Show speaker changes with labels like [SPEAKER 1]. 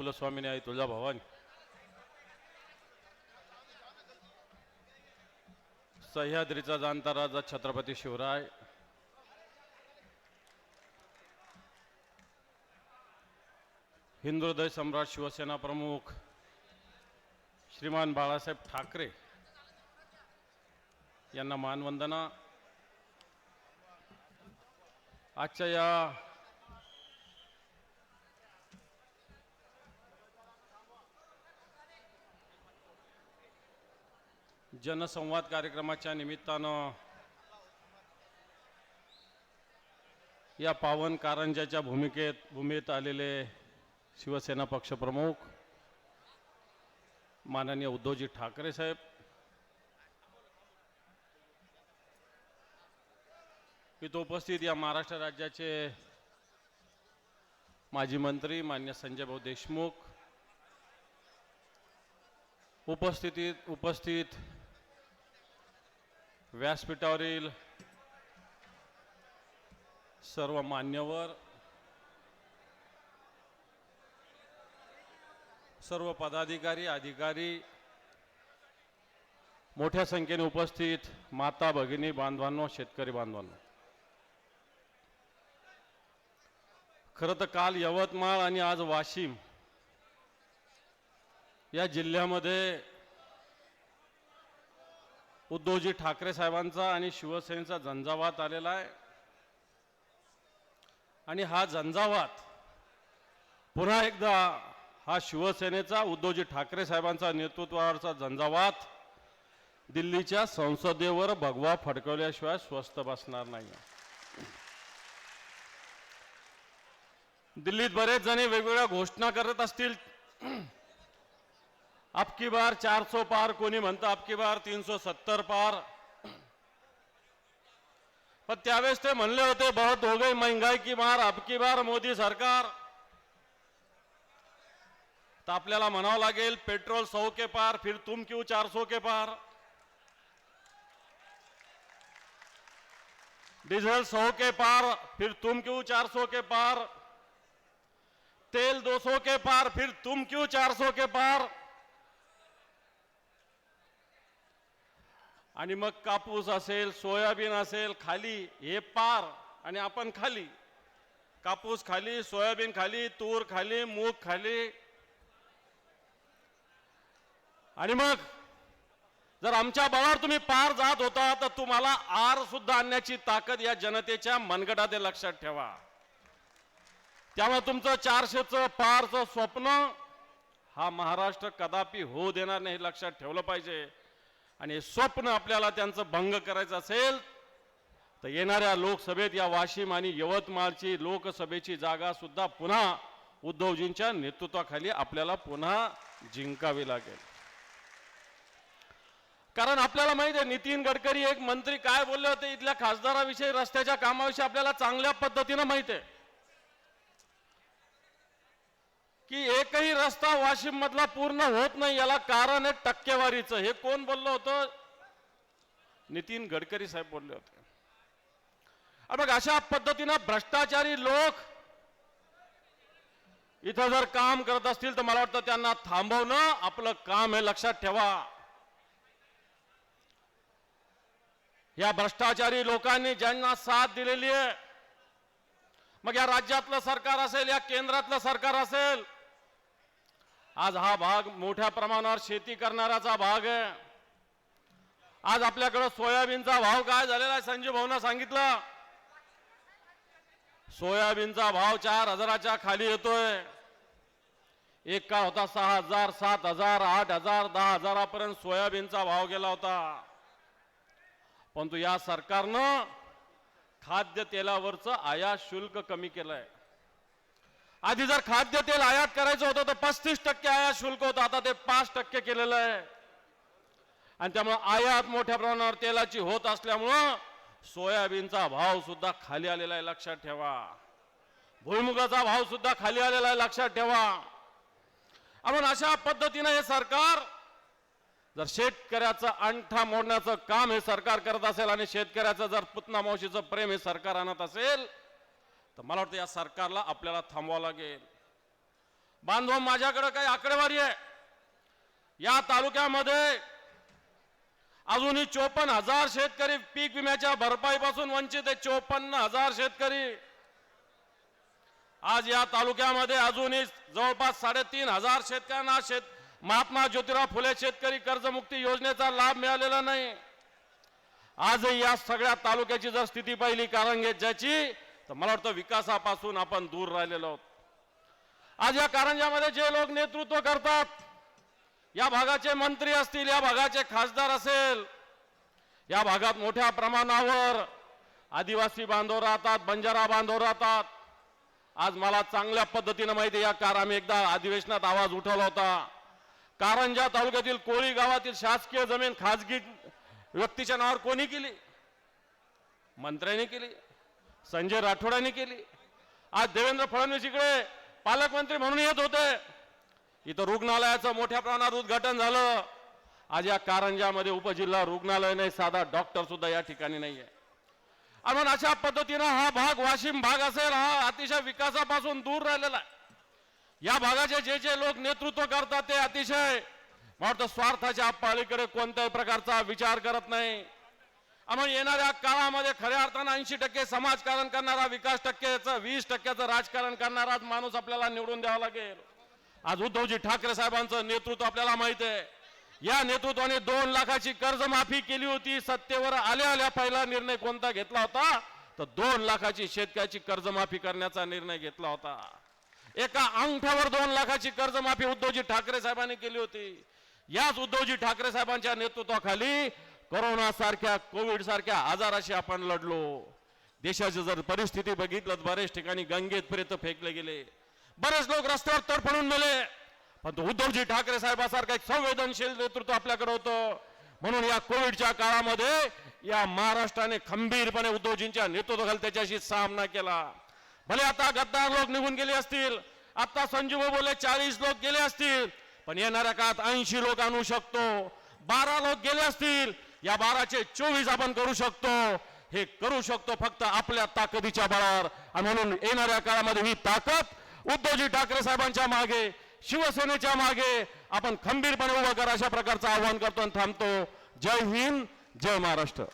[SPEAKER 1] कुलस्वामिनी आई तुळजाभवानी सह्याद्रीचा जाणता राजा छत्रपती शिवराय हिंदुदय सम्राट शिवसेना प्रमुख श्रीमान बाळासाहेब ठाकरे यांना मानवंदना आजच्या या जनसंवाद कार्यक्रमाच्या निमित्तानं या पावन कारंजाच्या भूमिकेत भूमीत आलेले शिवसेना पक्षप्रमुख माननीय उद्धवजी ठाकरे साहेब इथं उपस्थित या महाराष्ट्र राज्याचे माजी मंत्री मान्य संजय भाऊ देशमुख उपस्थितीत उपस्थित व्यासपीठावरील सर्व मान्यवर सर्व पदाधिकारी अधिकारी मोठ्या संख्येने उपस्थित माता भगिनी बांधवांनो शेतकरी बांधवांनो. खरं तर काल यवतमाळ आणि आज वाशिम या जिल्ह्यामध्ये उद्धवजी ठाकरे साहेबांचा आणि शिवसेनेचा झंझावात आलेला आहे. आणि हा झंझावात पुन्हा एकदा हा शिवसेनेचा उद्धवजी ठाकरे साहेबांचा नेतृत्वावरचा झंझावात दिल्लीच्या संसदेवर भगवा फडकवल्याशिवाय स्वस्त बसणार नाही दिल्लीत बरेच जणी वेगवेगळ्या घोषणा करत असतील. अबकी बार चार सौ पार कोणी म्हणतं अबकी बार तीन सौ सत्तर पार। पण ते म्हणले होते, बहुत हो गई महँगाई की मार अबकी बार मोदी सरकार। तर आपल्याला म्हणावं लागेल, पेट्रोल सौ के पार, फिर तुम क्यों चार सौ के पार? डीजल सौ के पार, फिर तुम क्यों चार सौ के पार? तेल 200 के पार, फिर तुम क्यों 400 के पार? आणि मग कापूस असेल सोयाबीन असेल खाली हे पार आणि आपण खाली. कापूस खाली सोयाबीन खाली तूर खाली मूग खाली. आणि मग जर आमच्या बळावर तुम्ही पार जात होता तर तुम्हाला आर सुद्धा आणण्याची ताकद या जनतेच्या मनगटात लक्षात ठेवा. त्यामुळे तुमचं चारशेचं पारचं स्वप्न हा महाराष्ट्र कदापि होऊ देणार नाही हे लक्षात ठेवलं पाहिजे. आणि स्वप्न आपल्याला त्यांचं भंग करायचं असेल तर येणाऱ्या लोकसभेत या वाशिम आणि यवतमाळची लोकसभेची जागा सुद्धा पुन्हा उद्धवजींच्या नेतृत्वाखाली आपल्याला पुन्हा जिंकावी लागेल. कारण आपल्याला माहिती आहे नितीन गडकरी एक मंत्री काय बोलले होते इथल्या खासदाराविषयी रस्त्याच्या कामाविषयी आपल्याला चांगल्या पद्धतीनं माहिती आहे. की एकही रस्ता वाशिम मधला पूर्ण होत नाही याला कारण आहे टक्केवारीचं. हे कोण बोललं होतं? नितीन गडकरी साहेब बोलले होते. मग अशा पद्धतीनं भ्रष्टाचारी लोक इथं जर काम करत असतील तर मला वाटतं त्यांना थांबवणं आपलं काम हे लक्षात ठेवा. या भ्रष्टाचारी लोकांनी ज्यांना साथ दिलेली आहे मग या राज्यातलं सरकार असेल या केंद्रातलं सरकार असेल आज हा भाग मोठ्या प्रमाणावर शेती करणाऱ्याचा भाग आहे. आज आपल्याकडं सोयाबीनचा भाव काय झालेला आहे संजीव भाऊनं सांगितलं? सोयाबीनचा भाव चार हजाराच्या खाली येतोय. एक काळ होता? सहा हजार सात हजार आठ हजार दहा हजारापर्यंत सोयाबीनचा भाव गेला होता. परंतु या सरकारनं खाद्य तेलावरचं आयात शुल्क कमी केलंय. आधी जर खाद्य तेल आयात करायचं होतं तर पस्तीस टक्के आयात शुल्क होतं. आता ते पाच टक्के केलेलं आहे. आणि त्यामुळे आयात मोठ्या प्रमाणावर तेलाची होत असल्यामुळं सोयाबीनचा भाव सुद्धा खाली आलेला आहे लक्षात ठेवा. भुईमुगाचा भाव सुद्धा खाली आलेला आहे लक्षात ठेवा. आपण अशा पद्धतीनं हे सरकार जर शेतकऱ्याचं अंगठा मोडण्याचं काम हे सरकार करत असेल आणि शेतकऱ्याचं जर पुतना मावशीचं प्रेम हे सरकार आणत असेल तर मला वाटतं या सरकारला आपल्याला थांबवावं लागेल. बांधव माझ्याकडे काही आकडेवारी आहे. या तालुक्यामध्ये अजूनही चोपन्न हजार शेतकरी पीक विम्याच्या भरपाईपासून वंचित आहे. चोपन्न हजार शेतकरी. आज या तालुक्यामध्ये अजूनही जवळपास साडेतीन हजार शेतकऱ्यांना शेत महात्मा ज्योतिराव फुले शेतकरी कर्जमुक्ती योजनेचा लाभ मिळालेला नाही. आजही या सगळ्या तालुक्याची जर स्थिती पाहिली कारण ज्याची तर मला वाटतं विकासापासून आपण दूर राहिलेलो आहोत. आज या कारंजामध्ये जे लोक नेतृत्व करतात या भागाचे मंत्री असतील या भागाचे खासदार असेल या भागात मोठ्या प्रमाणावर आदिवासी बांधव राहतात बंजारा बांधव राहतात. आज मला चांगल्या पद्धतीनं माहिती आहे, या कार आम्ही एकदा अधिवेशनात आवाज उठवला होता. कारंजा तालुक्यातील कोळी गावातील शासकीय जमीन खाजगी व्यक्तीच्या नावावर कोणी केली? मंत्र्यांनी केली? संजय राठोडांनी केली. आज देवेंद्र फडणवीस इकडे पालकमंत्री म्हणून येत होते. इथं रुग्णालयाचं मोठ्या प्रमाणात उद्घाटन झालं. आज या कारंजामध्ये उपजिल्हा रुग्णालय नाही साधा डॉक्टर सुद्धा या ठिकाणी नाहीये. आणि अशा पद्धतीनं हा भाग वाशिम भाग असेल हा अतिशय विकासापासून दूर राहिलेला आहे. या भागाचे जे जे लोक नेतृत्व करतात ते अतिशय मला वाटतं स्वार्थाच्या पलीकडे कोणत्याही प्रकारचा विचार करत नाही. आम्ही येणाऱ्या काळामध्ये खऱ्या अर्थानं ऐंशी टक्के समाजकारण करणारा विकास टक्केचं वीस टक्क्याचं राजकारण करणारा माणूस आपल्याला निवडून द्यावा लागेल. आज उद्धवजी ठाकरे साहेबांचं नेतृत्व आपल्याला माहीत आहे. या नेतृत्वाने दोन लाखाची कर्जमाफी केली होती सत्तेवर आल्या आल्या पहिला निर्णय कोणता घेतला होता? तर दोन लाखाची शेतकऱ्याची कर्जमाफी करण्याचा निर्णय घेतला होता. एका अंगठ्यावर दोन लाखाची कर्जमाफी उद्धवजी ठाकरे साहेबांनी केली होती. याच उद्धवजी ठाकरे साहेबांच्या नेतृत्वाखाली कोरोना सारख्या कोविड सारख्या आजाराशी आपण लढलो. देशाची जर परिस्थिती बघितलं तर बरेच ठिकाणी गंगेत पर्यंत फेकले गेले. बरेच लोक रस्त्यावर तडफडून मेले पण तो उद्धवजी ठाकरे साहेबासारखं एक संवेदनशील नेतृत्व आपल्याकडे होतं. म्हणून या कोविडच्या काळामध्ये या महाराष्ट्राने खंबीरपणे उद्धवजींच्या नेतृत्वाखाली त्याच्याशी सामना केला. भले आता गद्दार लोक निघून गेले असतील आता संजीव बोले चाळीस लोक गेले असतील पण येणाऱ्या काळात ऐंशी लोक आणू शकतो. बारा लोक गेले असतील या बाराचे चोवीस आपण करू शकतो. हे करू शकतो फक्त आपल्या ताकदीच्या बळावर. आणि म्हणून येणाऱ्या काळामध्ये ही ताकद उद्धवजी ठाकरे साहेबांच्या मागे शिवसेनेच्या मागे आपण खंबीरपणे उभं करा अशा प्रकारचं आवाहन करतो आणि थांबतो. जय हिंद जय महाराष्ट्र.